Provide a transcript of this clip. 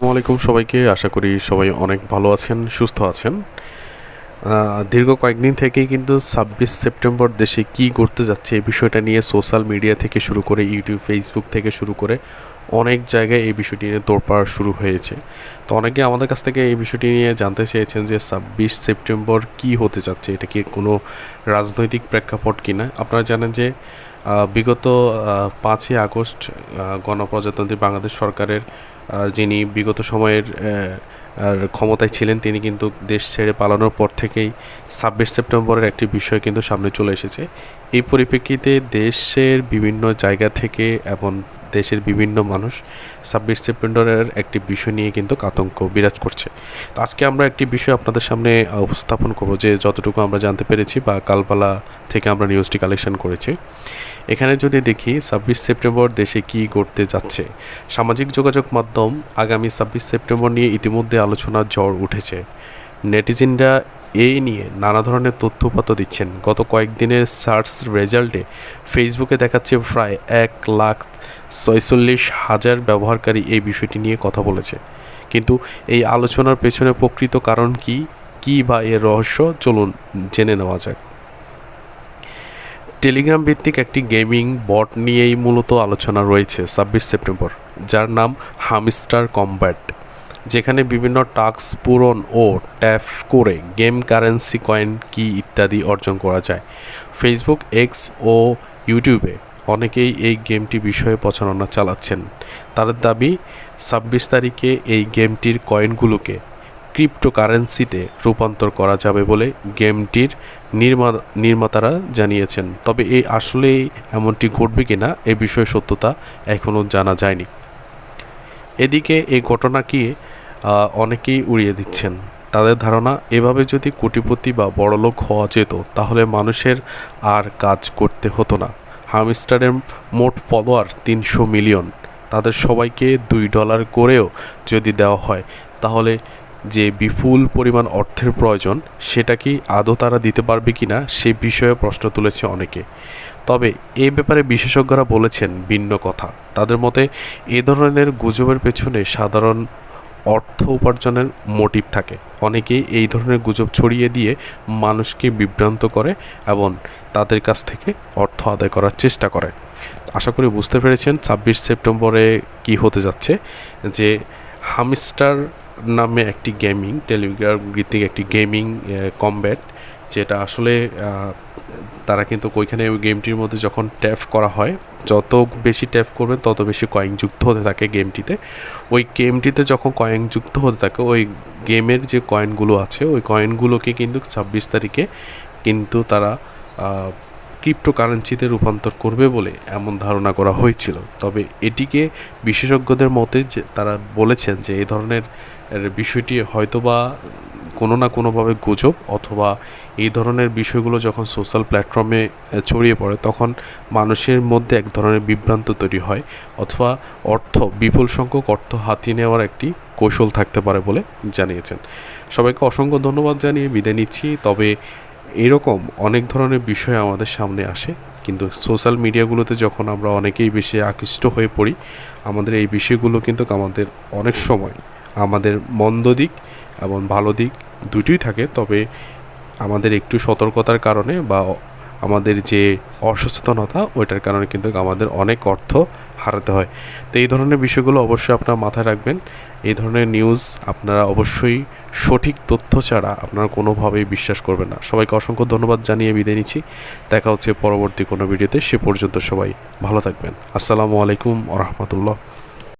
আলাইকুম সবাইকে। আশা করি সবাই অনেক ভালো আছেন, সুস্থ আছেন। দীর্ঘ কয়েকদিন থেকেই কিন্তু ছাব্বিশ সেপ্টেম্বর দেশে কি ঘটতে যাচ্ছে এই বিষয়টা নিয়ে সোশ্যাল মিডিয়া থেকে শুরু করে ইউটিউব, ফেসবুক থেকে শুরু করে অনেক জায়গায় এই বিষয়টি নিয়ে তোড়পাড় শুরু হয়েছে। তো অনেকে আমাদের কাছ থেকে এই বিষয়টি নিয়ে জানতে চেয়েছেন যে ছাব্বিশ সেপ্টেম্বর কি হতে যাচ্ছে, এটা কি কোনো রাজনৈতিক প্রেক্ষাপট কিনা আপনারা জানেন যে বিগত পাঁচই আগস্ট গণপ্রজাতন্ত্রী বাংলাদেশ সরকারের যিনি বিগত সময়ের ক্ষমতায় ছিলেন, তিনি কিন্তু দেশ ছেড়ে পালানোর পর থেকেই ছাব্বিশ সেপ্টেম্বরের একটি বিষয় কিন্তু সামনে চলে এসেছে। এই পরিপ্রেক্ষিতে দেশের বিভিন্ন জায়গা থেকে এবং দেশের বিভিন্ন মানুষ ছাব্বিশ সেপ্টেম্বরের একটি বিষয় নিয়ে কিন্তু আতঙ্ক বিরাজ করছে। তো আজকে আমরা একটি বিষয় আপনাদের সামনে উপস্থাপন করব যে যতটুকু আমরা জানতে পেরেছি বা কালপালা থেকে আমরা নিউজটি কালেকশন করেছি। এখানে যদি দেখি, ছাব্বিশ সেপ্টেম্বর দেশে কি ঘটতে যাচ্ছে? সামাজিক যোগাযোগ মাধ্যম আগামী ছাব্বিশ সেপ্টেম্বর নিয়ে ইতিমধ্যে আলোচনার ঝড় উঠেছে। নেটিজেনরা এই নিয়ে নানা ধরনের তথ্যপাত দিচ্ছেন। গত কয়েকদিনের সার্চ রেজাল্টে ফেসবুকে দেখাচ্ছে প্রায় এক লাখ ছয়চল্লিশ হাজার ব্যবহারকারী এই বিষয়টি নিয়ে কথা বলেছে। কিন্তু এই আলোচনার পেছনে প্রকৃত কারণ কি? কী বা এর রহস্য? চলুন জেনে নেওয়া যাক। টেলিগ্রাম ভিত্তিক একটি গেমিং বট নিয়েই মূলত আলোচনা রয়েছে ছাব্বিশ সেপ্টেম্বর, যার নাম হামস্টার কম্ব্যাট। যেখানে বিভিন্ন টাস্ক পূরণ ও ট্যাপ করে গেম কারেন্সি কয়েন কি ইত্যাদি অর্জন করা যায়। ফেসবুক এক্স ও ইউটিউবে অনেকেই এই গেমটি বিষয়ে প্রচারণা চালাচ্ছেন। তাদের দাবি, ছাব্বিশ তারিখে এই গেমটির কয়েনগুলোকে ক্রিপ্টোকারেন্সিতে রূপান্তর করা যাবে বলে গেমটির নির্মা, নির্মাতারা জানিয়েছেন। তবে এই আসলেই এমনটি ঘটবে কিনা এ বিষয়ে সত্যতা এখনও জানা যায়নি। এদিকে এই ঘটনাকে অনেকেই উড়িয়ে দিচ্ছেন। তাদের ধারণা, এভাবে যদি কোটিপতি বা বড়লোক হওয়া যেত, তাহলে মানুষের আর কাজ করতে হতো না। হামস্টারের মোট ফলোয়ার তিনশো মিলিয়ন। তাদের সবাইকে দুই ডলার করেও যদি দেওয়া হয়, তাহলে যে বিপুল পরিমাণ অর্থের প্রয়োজন, সেটা কি আদৌ তারা দিতে পারবে কি না সে বিষয়ে প্রশ্ন তুলেছে অনেকে। তবে এ ব্যাপারে বিশেষজ্ঞরা বলেছেন, ভিন্ন কথা। তাদের মতে, এ ধরনের গুজবের পেছনে সাধারণ অর্থ উপার্জনের মোটিভ থাকে। অনেকেই এই ধরনের গুজব ছড়িয়ে দিয়ে মানুষকে বিভ্রান্ত করে এবং তাদের কাছ থেকে অর্থ আদায় করার চেষ্টা করে। আশা করি বুঝতে পেরেছেন, ছাব্বিশ সেপ্টেম্বরে কি হতে যাচ্ছে, যে হামস্টার নামে একটি গেমিং টেলিগ্রাম ভিত্তিক একটি গেমিং কমব্যাট যেটা আসলে তারা কিন্তু ওইখানে ওই গেমটির মধ্যে যখন ট্যাপ করা হয়, যত বেশি ট্যাপ করবেন, তত বেশি কয়েন যুক্ত হতে থাকে গেমটিতে। ওই গেমটিতে যখন কয়েন যুক্ত হতে থাকে, ওই গেমের যে কয়েনগুলো আছে, ওই কয়েনগুলোকে কিন্তু ছাব্বিশ তারিখে কিন্তু তারা ক্রিপ্টোকারেন্সিতে রূপান্তর করবে বলে এমন ধারণা করা হয়েছিল। তবে এটিকে বিশেষজ্ঞদের মতে যে, তারা বলেছেন যে এই ধরনের বিষয়টি হয়তোবা কোনো না কোনোভাবে গুজব অথবা এই ধরনের বিষয়গুলো যখন সোশ্যাল প্ল্যাটফর্মে ছড়িয়ে পড়ে, তখন মানুষের মধ্যে এক ধরনের বিভ্রান্ত তৈরি হয় অথবা অর্থ, বিপুল সংখ্যক অর্থ হাতিয়ে নেওয়ার একটি কৌশল থাকতে পারে বলে জানিয়েছেন। সবাইকে অসংখ্য ধন্যবাদ জানিয়ে বিদায় নিচ্ছি। তবে এরকম অনেক ধরনের বিষয় আমাদের সামনে আসে, কিন্তু সোশ্যাল মিডিয়াগুলোতে যখন আমরা অনেকেই বেশি আকৃষ্ট হয়ে পড়ি, আমাদের এই বিষয়গুলো কিন্তু আমাদের অনেক সময় আমাদের মন্দ দিক এবং ভালো দিক দুটোই থাকে, তবে আমাদের একটু সতর্কতার কারণে বা আমাদের যে অসচেতনতা, ওইটার কারণে কিন্তু আমাদের অনেক অর্থ হারাতে হয়। তো এই ধরনের বিষয়গুলো অবশ্যই আপনারা মাথায় রাখবেন। এই ধরনের নিউজ আপনারা অবশ্যই সঠিক তথ্য ছাড়া আপনারা কোনোভাবেই বিশ্বাস করবেন না। সবাইকে অসংখ্য ধন্যবাদ জানিয়ে বিদায় নিচ্ছি। দেখা হচ্ছে পরবর্তী কোনো ভিডিওতে সে পর্যন্ত সবাই ভালো থাকবেন। আসসালামু আলাইকুম রহমতুল্লাহ।